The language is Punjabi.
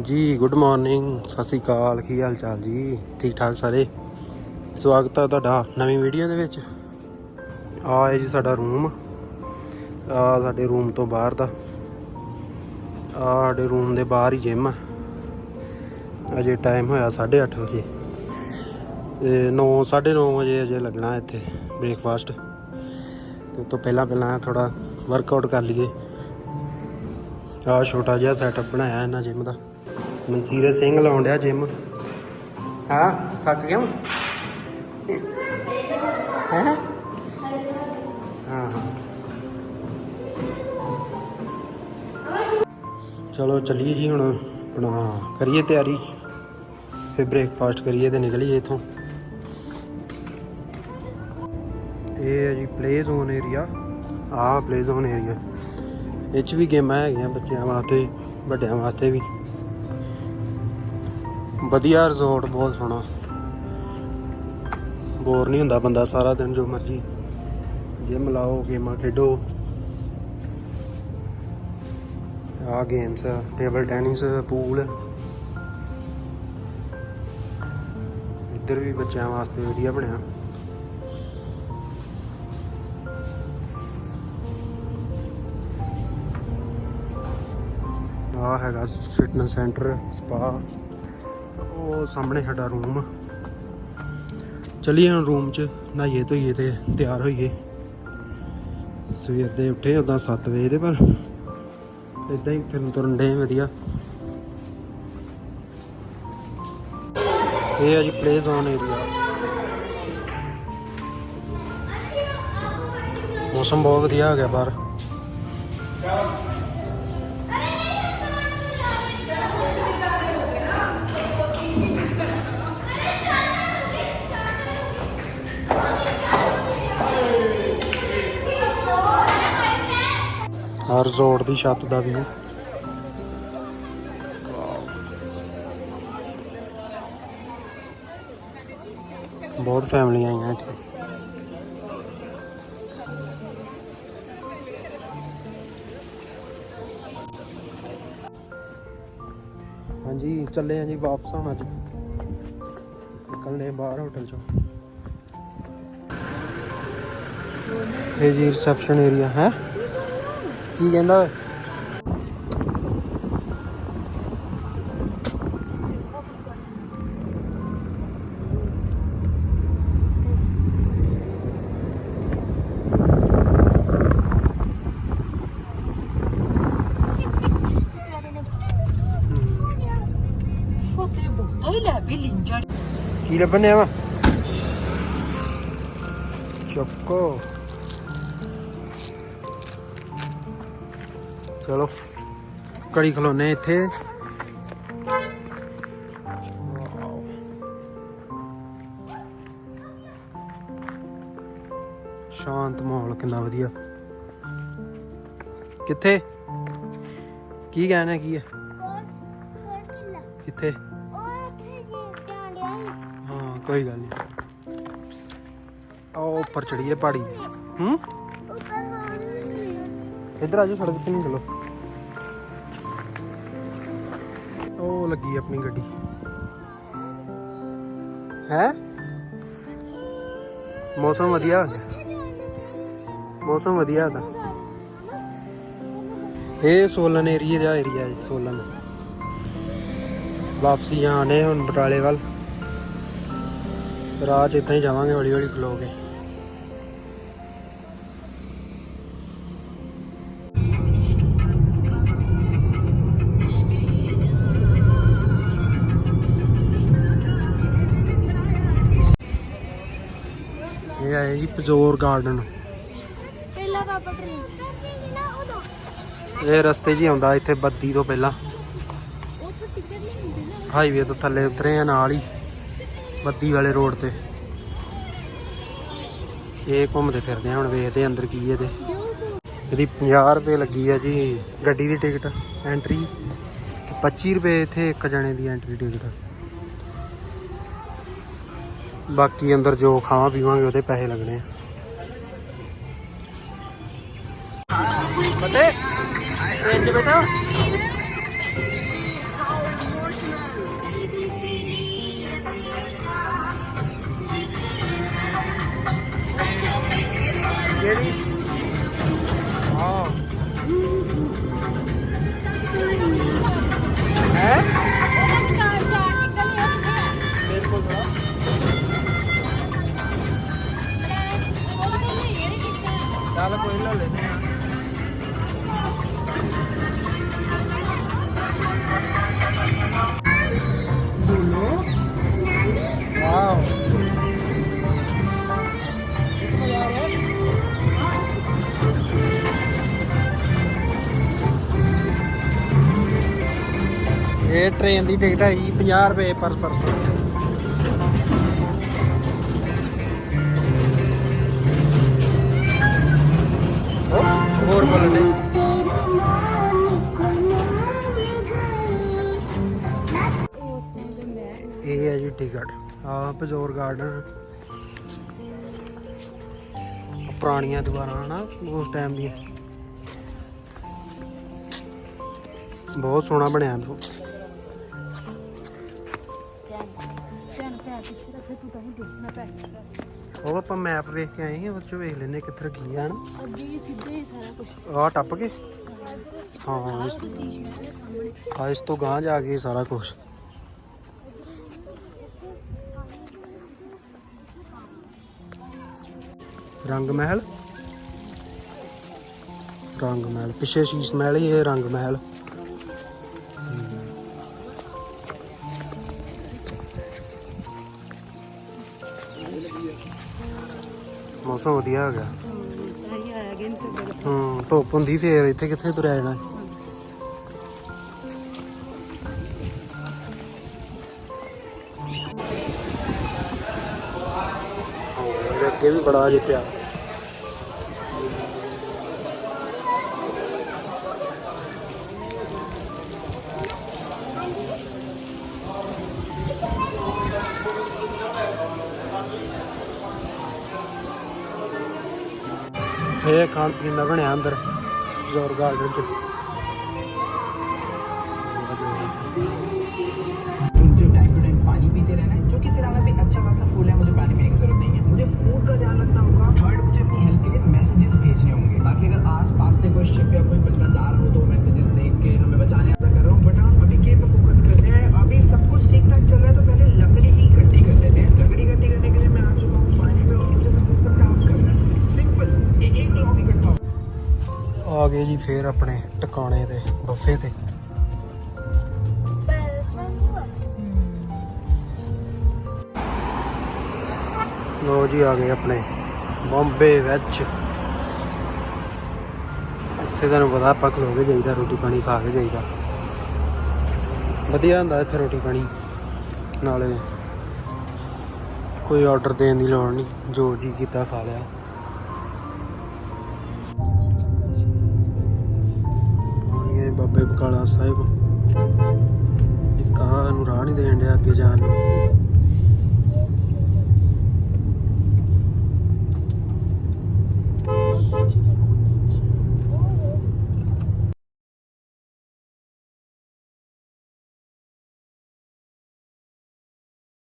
ਹਾਂਜੀ ਗੁੱਡ ਮਾਰਨਿੰਗ ਸਤਿ ਸ਼੍ਰੀ ਅਕਾਲ, ਕੀ ਹਾਲ ਚਾਲ ਜੀ? ਠੀਕ ਠਾਕ ਸਾਰੇ? ਸਵਾਗਤ ਹੈ ਤੁਹਾਡਾ ਨਵੀਂ ਵੀਡੀਓ ਦੇ ਵਿੱਚ। ਆ ਹੈ ਜੀ ਸਾਡਾ ਰੂਮ ਆ ਸਾਡੇ ਰੂਮ ਤੋਂ ਬਾਹਰ ਦਾ। ਆ ਸਾਡੇ ਰੂਮ ਦੇ ਬਾਹਰ ਹੀ ਜਿਮ ਆ। ਅਜੇ ਟਾਈਮ ਹੋਇਆ 8:30 ਵਜੇ। ਤੇ 9 9:30 ਵਜੇ ਅਜੇ ਲੱਗਣਾ ਇੱਥੇ ਬ੍ਰੇਕਫਾਸਟ ਤੇ ਤੋਂ ਪਹਿਲਾਂ ਪਹਿਲਾਂ ਥੋੜਾ ਵਰਕਆਊਟ ਕਰ ਲਈਏ। ਆ ਛੋਟਾ ਜਿਹਾ ਸੈਟਅਪ ਬਣਾਇਆ ਇਹਨਾਂ ਜਿਮ ਦਾ। ਮਨਸੀਰੇ ਸਿੰਘ ਲਾਉਣ ਡਿਆ ਜਿਮ ਹਾਂ, ਥੱਕ ਗਿਆ ਹੈ? ਹਾਂ ਹਾਂ। ਚਲੋ ਚੱਲੀਏ ਜੀ ਹੁਣ, ਆਪਣਾ ਕਰੀਏ ਤਿਆਰੀ। ਫਿਰ ਬ੍ਰੇਕਫਾਸਟ ਕਰੀਏ ਤੇ ਨਿਕਲੀਏ ਇਥੋਂ। ਇਹ ਹੈ ਜੀ ਪਲੇ ਜ਼ੋਨ ਏਰੀਆ ਆਹ ਪਲੇ ਜ਼ੋਨ ਏਰੀਆ ਇਹ 'ਚ ਵੀ ਗੇਮਾਂ ਹੈਗੀਆਂ ਬੱਚਿਆਂ ਵਾਸਤੇ, ਵੱਡਿਆਂ ਵਾਸਤੇ ਵੀ। ਵਧੀਆ ਰਿਜ਼ੋਰਟ ਬਹੁਤ ਸੋਹਣਾ। ਬੋਰ ਨਹੀਂ ਹੁੰਦਾ ਬੰਦਾ ਸਾਰਾ ਦਿਨ ਜੋ ਮਰਜ਼ੀ ਜਿਮ ਲਾਓ, ਗੇਮਾਂ ਖੇਡੋ। ਆ ਗੇਮਸ ਟੇਬਲ ਟੈਨਿਸ ਪੂਲ ਇੱਧਰ ਵੀ ਬੱਚਿਆਂ ਵਾਸਤੇ ਵਧੀਆ ਬਣਿਆ। ਆ ਹੈਗਾ ਫਿਟਨੈਸ ਸੈਂਟਰ ਸਪਾ ਉਹ ਸਾਹਮਣੇ ਸਾਡਾ ਰੂਮ ਚਲਿਏ ਹੁਣ ਰੂਮ 'ਚ, ਨਹਾਈਏ ਧੋਈਏ ਤੇ ਤਿਆਰ ਹੋਈਏ। ਸਵੇਰ ਦੇ ਉੱਠੇ ਉਦਾਂ 7 ਵਜੇ ਦੇ ਪਰ ਇਦਾਂ ਹੀ ਫਿਰਨ ਤੁਰਨ ਡੇ ਵਧੀਆ। ਇਹ ਹੈ ਜੀ ਪਲੇ ਜ਼ੋਨ ਏਰੀਆ ਮੌਸਮ ਬਹੁਤ ਵਧੀਆ ਹੋ ਗਿਆ ਬਾਹਰ। ਆ ਰਿਜ਼ੋਰਟ ਦੀ ਛੱਤ ਦਾ ਵੀ। ਬਹੁਤ ਫੈਮਲੀਆਂ ਆਈਆਂ ਇੱਥੇ। ਹਾਂਜੀ, ਚੱਲੇ ਆਂ ਜੀ ਵਾਪਸ ਹੁਣ ਅੱਜ। ਨਿਕਲਨੇ ਬਾਹਰ ਹੋਟਲ ਚੋਂ। ਇਹ ਜੀ ਰਿਸੈਪਸ਼ਨ ਏਰੀਆ, ਹੈ? ਕੀ ਕਹਿੰਦਾ ਓਏ? ਫੋਟੇ ਬਹੁਤਾ ਹੀ ਲੈ ਵੀ ਲਿੰਜੜ ਕੀ ਲੱਭਣੇ ਵਾ ਚੋਕੋ ਚਲੋ ਕੜੀ ਖਲੋਨੇ ਇੱਥੇ। ਸ਼ਾਂਤ ਮਾਹੌਲ ਕਿੰਨਾ ਵਧੀਆ। ਕਿੱਥੇ? ਕੀ ਕਹਿਣਾ ਕੀ ਹੈ? ਕਿੱਥੇ? ਹਾਂ ਕੋਈ ਗੱਲ ਨਹੀਂ। ਉਹ ਉੱਪਰ ਚੜੀਏ ਪਹਾੜੀ ਹੂੰ? ਇੱਧਰ ਆ ਜਾਓ ਸੜਕ ਤੇ ਨਹੀਂ ਚਲੋ ਉਹ ਲੱਗੀ ਆਪਣੀ ਗੱਡੀ। ਹੈ? ਮੌਸਮ ਵਧੀਆ? ਹੋ ਗਿਆ ਮੌਸਮ ਵਧੀਆ ਦਾ ਇਹ ਸੋਲਨ ਏਰੀਆ ਦਾ ਏਰੀਆ ਹੈ ਸੋਲਨ। ਵਾਪਸੀ ਆਣੇ ਹੁਣ ਬਟਾਲੇ ਵੱਲ। ਰਾਤ 'ਚ ਹੀ ਜਾਵਾਂਗੇ ਹੌਲੀ ਹੌਲੀ ਖਲੋ ਕੇ। ਜੀ ਪਜੋਰ ਗਾਰਡਨ। ਪਹਿਲਾ ਬਾਬਾ ਟ੍ਰੀ ਇਹ ਰਸਤੇ ਹੀ ਆਉਂਦਾ ਇੱਥੇ ਬੱਦੀ ਤੋਂ ਪਹਿਲਾਂ। ਹਾਈਵੇ ਤੋਂ ਥੱਲੇ ਉਤਰੇ ਆ ਨਾਲ ਹੀ ਬੱਦੀ ਵਾਲੇ ਰੋਡ ਤੇ। ਇਹ ਘੁੰਮਦੇ ਫਿਰਦੇ ਆ ਹੁਣ ਵੇਖਦੇ ਅੰਦਰ ਕੀ ਇਹਦੇ। ਇਹਦੀ 50 ਰੁਪਏ ਲੱਗੀ ਆ ਜੀ ਗੱਡੀ ਦੀ ਟਿਕਟ ਐਂਟਰੀ 25 ਰੁਪਏ ਇੱਥੇ ਇੱਕ ਜਣੇ ਦੀ ਐਂਟਰੀ ਟਿਕਟ ਬਾਕੀ ਅੰਦਰ ਜੋ ਖਾਵਾਂ ਪੀਵਾਂਗੇ ਉਹਦੇ ਪੈਸੇ ਲੱਗਣੇ ਆ। ಮತ್ತೆ ಏನು ಬೇಟ ಹೇಳಿ ਇਹ ਟ੍ਰੇਨ ਦੀ ਟਿਕਟ ਹੈ ਜੀ 50 ਰੁਪਏ ਪਰ ਪਰਸਨ ਹੋਰ ਬੋਲਣੇ ਇਹ ਹੈ ਜੀ ਟਿਕਟ ਆ ਪਜੋਰ ਗਾਰਡਨ ਪੁਰਾਣੀਆਂ ਦੁਬਾਰਾ ਹਨਾ, ਉਸ ਟਾਈਮ ਦੀਆਂ। ਬਹੁਤ ਸੋਹਣਾ ਬਣਿਆ। ਤੂੰ ਤੂੰ ਤਾਂ ਹੀ ਦੇਖਣਾ ਪੈਣਾ ਉਹ ਆਪਾਂ ਮੈਪ ਵੇਖ ਕੇ ਆਏ ਹਾਂ ਉਹ ਚ ਵੇਖ ਲੈਨੇ ਕਿੱਧਰ ਕੀ ਆ ਨਾ। ਅੱਗੇ ਸਿੱਧੇ ਹੀ ਸਾਰਾ ਕੁਝ ਆ ਟੱਪ ਕੇ? ਹਾਂ ਇਸ ਆ ਇਸ ਤੋਂ ਗਾਂ ਜਾ ਕੇ ਸਾਰਾ ਕੁਝ ਰੰਗ ਮਹਿਲ ਰੰਗ ਮਹਿਲ ਪਿੱਛੇ ਸ਼ੀਸ਼ ਮਹਿਲ ਹੀ ਇਹ ਰੰਗ ਮਹਿਲ ਮੌਸਮ ਵਧੀਆ ਹੋ ਗਿਆ। ਆਈ ਆਇਆ ਗੇਮ ਤੇ ਬੜਾ ਹੂੰ ਧੁੱਪ ਹੁੰਦੀ ਫੇਰ ਇੱਥੇ ਕਿੱਥੇ ਤੁਰਿਆ ਜਾਣਾ। ਹੋਰ ਅੱਗੇ ਵੀ ਬੜਾ ਜਿਹਾ ਪਿਆ है खान पीन का बनया अंदर ज़ोर गार्डन टाइम टू टाइम पानी पीते रहना है जो कि फ़िलहाल अभी अच्छा खासा फूल है मुझे पानी पीने की ज़रूरत नहीं है मुझे का ध्यान रखना होगा थर्ड मुझे अपनी हेल्प के लिए मैसेजेस भेजने होंगे ताकि अगर आस पास से कोई शिप या कोई बंदा जा रहा हो तो मैसेजेस ਜੀ ਫੇਰ ਆਪਣੇ ਟਿਕਾਣੇ ਤੇ, ਬੱਫੇ ਤੇ। ਲੋ ਜੀ, ਆ ਗਏ ਆਪਣੇ ਬੰਬੇ ਵਿੱਚ। ਇੱਥੇ ਤੁਹਾਨੂੰ ਪਤਾ ਆਪਾਂ ਖਲੋ ਕੇ ਜਾਈਦਾ, ਰੋਟੀ ਪਾਣੀ ਖਾ ਕੇ ਜਾਈਦਾ। ਵਧੀਆ ਹੁੰਦਾ ਇੱਥੇ ਰੋਟੀ ਪਾਣੀ। ਨਾਲੇ ਕੋਈ ਆਰਡਰ ਦੇਣ ਦੀ ਲੋੜ ਨਹੀਂ, ਜੋ ਜੀ ਕੀਤਾ ਖਾ ਲਿਆ। ਬਾਬੇ ਬਕਾਲਾ ਸਾਹਿਬ। ਇੱਕ ਆਹ ਨੂੰ ਰਾਹ ਨਹੀਂ ਦੇਣ ਡਿਆ ਅੱਗੇ ਜਾਣ ਨੂੰ।